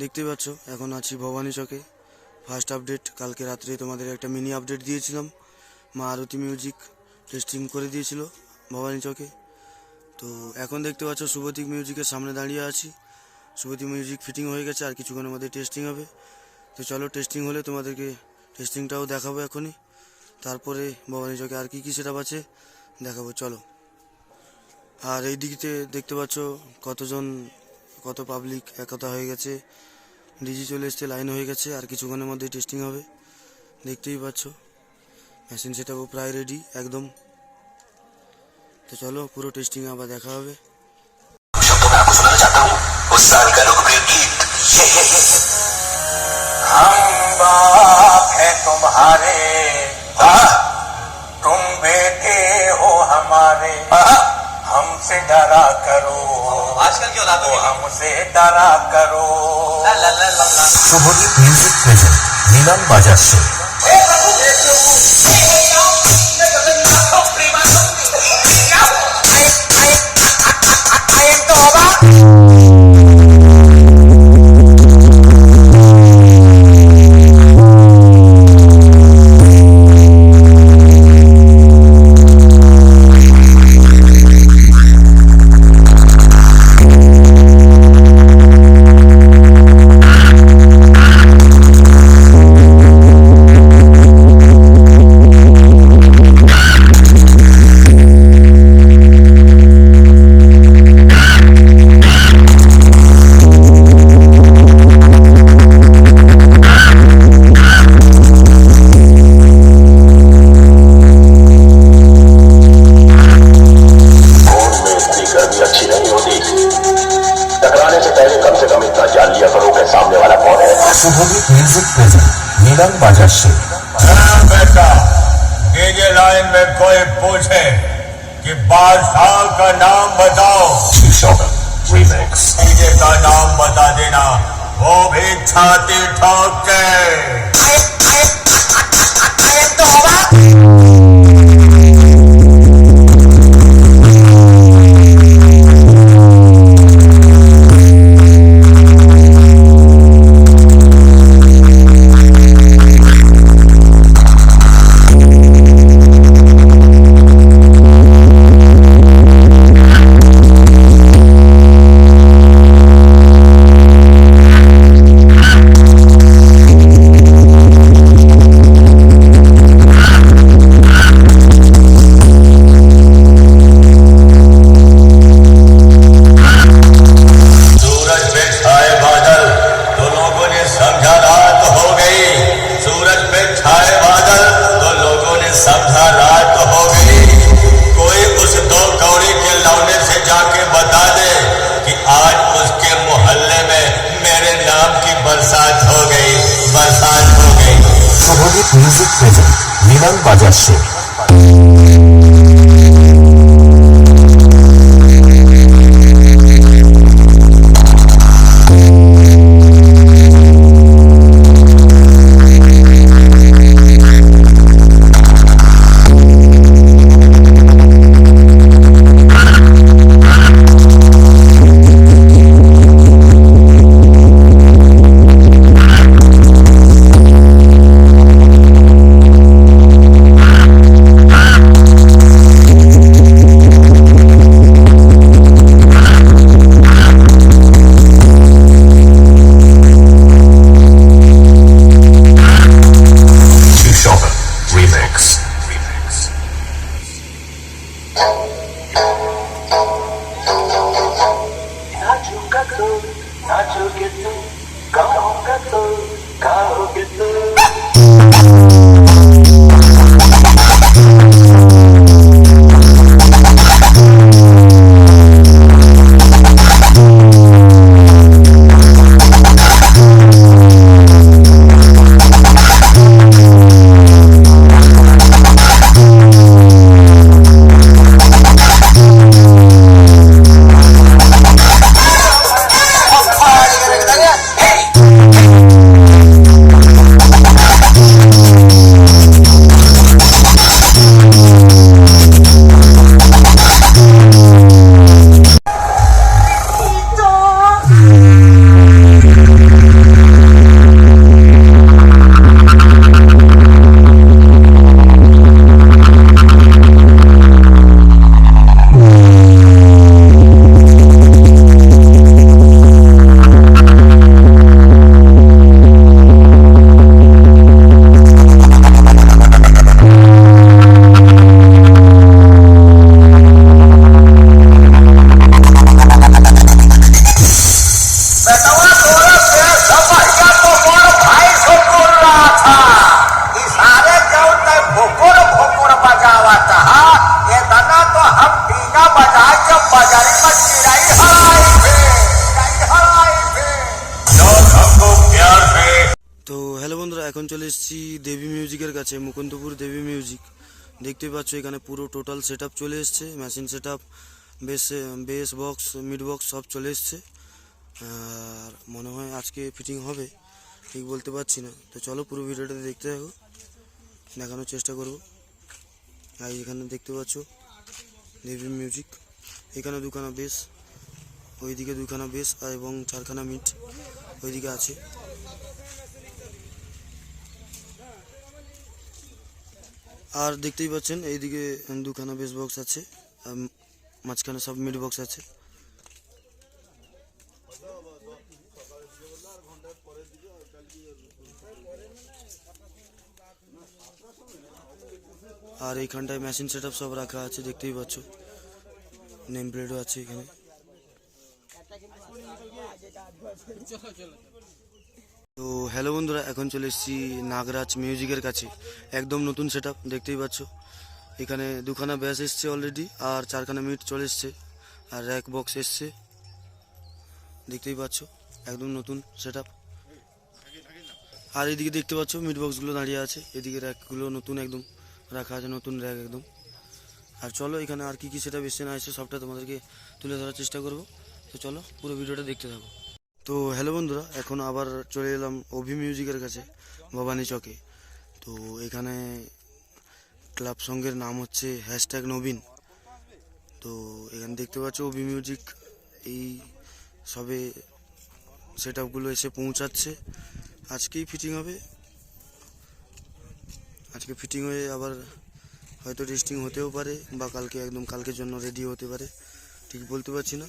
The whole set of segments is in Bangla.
দেখতেই পাচ্ছ, এখন আছি ভবানী চকে। ফার্স্ট আপডেট কালকে রাত্রে তোমাদের একটা মিনি আপডেট দিয়েছিলাম। মা আরতি মিউজিক টেস্টিং করে দিয়েছিল ভবানী চকে। তো এখন দেখতে পাচ্ছ শুভতিক মিউজিকের সামনে দাঁড়িয়ে আছি। শুভতিক মিউজিক ফিটিং হয়ে গেছে, আর কিছুক্ষণের মধ্যে টেস্টিং হবে। তো চলো টেস্টিং হলে তোমাদেরকে টেস্টিংটাও দেখাবো এখনই। তারপরে ভবানী চকে আর কি কী সেটা আছে দেখাবো, চলো। আর এই দিকতে দেখতে পাচ্ছ, কতজন কত পাবলিক একতা হয়ে গেছে ডিজি চলে এসছে লাইন হয়ে গেছে আর কিছুক্ষণের মধ্যে টেস্টিং হবে দেখতেই পাচ্ছ মেশিন সেটাও প্রায় রেডি একদম তো চলো পুরো টেস্টিং আবার দেখা হবে शब्दों में आपको सुनाना चाहता हूँ उस साल का लोकप्रिय गीत ये ये ये हम बाप है तुम्हारे आहा, तुम बेटे हो हमारे आहा, हमसे डरा करो आजकल की औलादों वो में हमसे डरा करो ला ला ला ला ला শুভদীপ মিউজিক প্রেজেন্ট নিলাম বাজার শো फोन Exposure Neelam बाज़ार से बेटा डीजे लाइन में कोई पूछे कि बादशाह का नाम बताओ रीमेक्स डीजे का नाम बता देना वो भी छाती ठोक के बरसात हो गई बरसात हो गई। सुभोजित म्यूज़िक प्रेजेंट विमान बाज़ार से। नाचोगे तो गाऊंगा तो गाओगे तो চলে এসেছি দেবী মিউজিকের কাছে, মুকুন্দপুর দেবী মিউজিক দেখতেই পাচ্ছ, এখানে পুরো টোটাল সেট চলে এসছে machine set up base base box mid box সব চলে এসছে। আর মনে হয় আজকে ফিটিং হবে, ঠিক বলতে পারছি না। তো চলো পুরো ভিডিওটা দেখতে থাকো, দেখানোর চেষ্টা করব। আর এখানে দেখতে পাচ্ছ দেবী মিউজিক এখানে দুখানা বেস ওইদিকে দুখানা বেস এবং চারখানা মিট ওইদিকে আছে। আর দেখতেই পাচ্ছেন, এইদিকে দুখানা বেস বক্স আছে, আর মাঝখানে সব মিড বক্স আছে। আর এইখানটায় মেশিন সেট সব রাখা আছে, দেখতেই পাচ্ছ। নেম প্লেটও আছে এখানে। তো হ্যালো বন্ধুরা, এখন চলে এসেছি নাগরাজ মিউজিকের কাছে। একদম নতুন সেট দেখতেই পাচ্ছ। এখানে দুখানা ব্যাস এসছে অলরেডি আর চারখানা মিট চলে এসছে আর র্যাক বক্স এসছে। দেখতেই পাচ্ছ, একদম নতুন সেট আর এদিকে দেখতে পাচ্ছ মিট বক্সগুলো দাঁড়িয়ে আছে। এদিকে র্যাকগুলো নতুন একদম, রাখা আছে নতুন র্যাক একদম। আর চলো, এখানে আর কি কি সেটা বেশি না এসে সবটা তোমাদেরকে তুলে ধরার চেষ্টা করব। তো চলো, পুরো ভিডিওটা দেখতে থাকো। তো হ্যালো বন্ধুরা, এখন আবার চলে এলাম অভি মিউজিকের কাছে, ভবানী চকে। তো এখানে ক্লাব সঙ্গের নাম হচ্ছে হ্যাশট্যাগ নবীন। তো এখানে দেখতে পাচ্ছ অভি মিউজিক, এই সবে সেট আপগুলো এসে পৌঁছাচ্ছে। আজকেই ফিটিং হবে। আজকে ফিটিং হয়ে আবার হয়তো টেস্টিং হতেও পারে, বা কালকে একদম, কালকের জন্য রেডি হতে পারে। ঠিক বলতে পারছি না।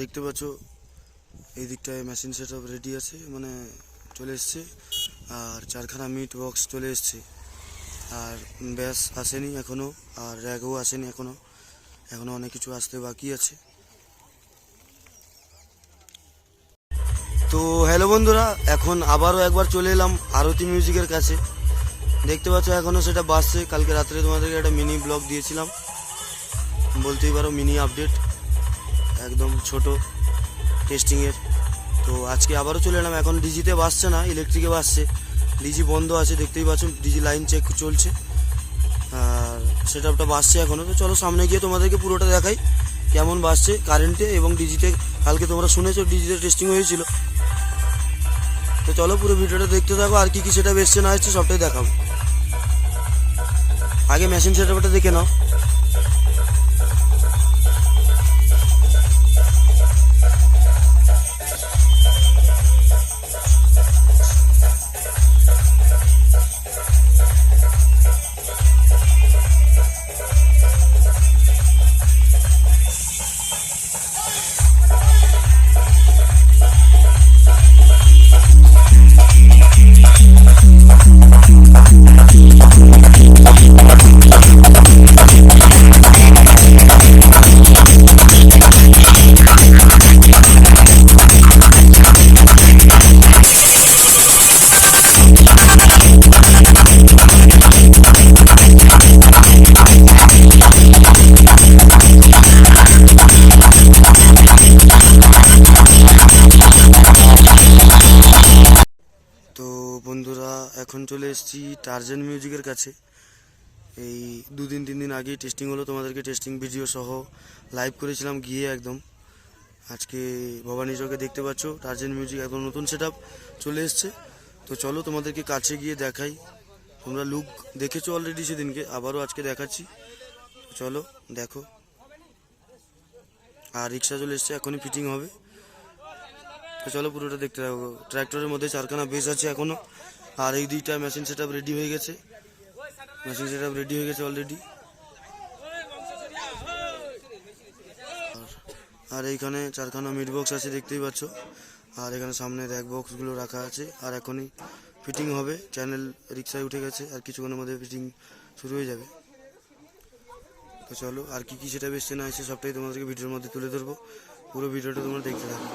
দেখতে পাচ্ছ, এই দিকটায় মেশিন সেট রেডি আছে মানে চলে এসছে। আর চারখানা মিট বক্স চলে এসছে। আর ব্যাস, আসেনি এখনও আর র্যাগও আসেনি এখনও এখনও অনেক কিছু আসতে বাকি আছে। তো হ্যালো বন্ধুরা, এখন আবারও একবার চলে এলাম আরতি মিউজিকের কাছে। দেখতে পাচ্ছ এখনও সেটা বাসছে কালকে রাত্রে তোমাদেরকে একটা মিনি ব্লগ দিয়েছিলাম। বলতেই পারো মিনি আপডেট একদম ছোট টেস্টিংয়ের। তো আজকে আবারও চলে এলাম। এখন ডিজিতে বাসছে না ইলেকট্রিকে বাসছে ডিজি বন্ধ আছে, দেখতেই পাচ্ছ ডিজি লাইন চেক চলছে। আর সেটা ওটা বাসছে এখনও তো চলো সামনে গিয়ে তোমাদেরকে পুরোটা দেখাই, কেমন বাসছে কারেন্টে এবং ডিজিতে। কালকে তোমরা শুনেছো, ডিজিতে টেস্টিং হয়েছিল। তো চলো পুরো ভিডিওটা দেখতে থাকো, আর কি কি সেটা বেসছে না হচ্ছে সবটাই দেখাবো। আগে মেশিন সেটআপটা দেখে নাও। এসেছি টার্জেন মিউজিকের কাছে। এই দুদিন, তিন দিন আগেই টেস্টিং হলো তোমাদেরকে টেস্টিং ভিডিও সহ লাইভ করেছিলাম গিয়ে একদম। আজকে ভবানী চকে দেখতে পাচ্ছ টার্জেন মিউজিক একদম নতুন সেট চলে এসছে। তো চলো তোমাদেরকে কাছে গিয়ে দেখাই। তোমরা লুক দেখেছ অলরেডি সেদিনকে, আবারও আজকে দেখাচ্ছি। চলো দেখো। আর রিক্সা চলে এসছে, এখনই ফিটিং হবে। তো চলো পুরোটা দেখতে থাকো। ট্র্যাক্টরের মধ্যে চারখানা বেস আছে এখনও। আর এই দুইটা মেশিন সেট রেডি হয়ে গেছে। মেশিন সেট রেডি হয়ে গেছে অলরেডি আর এইখানে চারখানা মিড বক্স আছে দেখতেই পাচ্ছ। আর এখানে সামনে র্যাক বক্সগুলো রাখা আছে। আর এখনই ফিটিং হবে। চ্যানেল রিক্সায় উঠে গেছে। আর কিছুক্ষণের মধ্যে ফিটিং শুরু হয়ে যাবে। তো চলো, আর কি কি সেটা বেসছে না এসে সবটাই তোমাদেরকে ভিডিওর মধ্যে তুলে ধরবো। পুরো ভিডিওটা তোমরা দেখতে থাকো।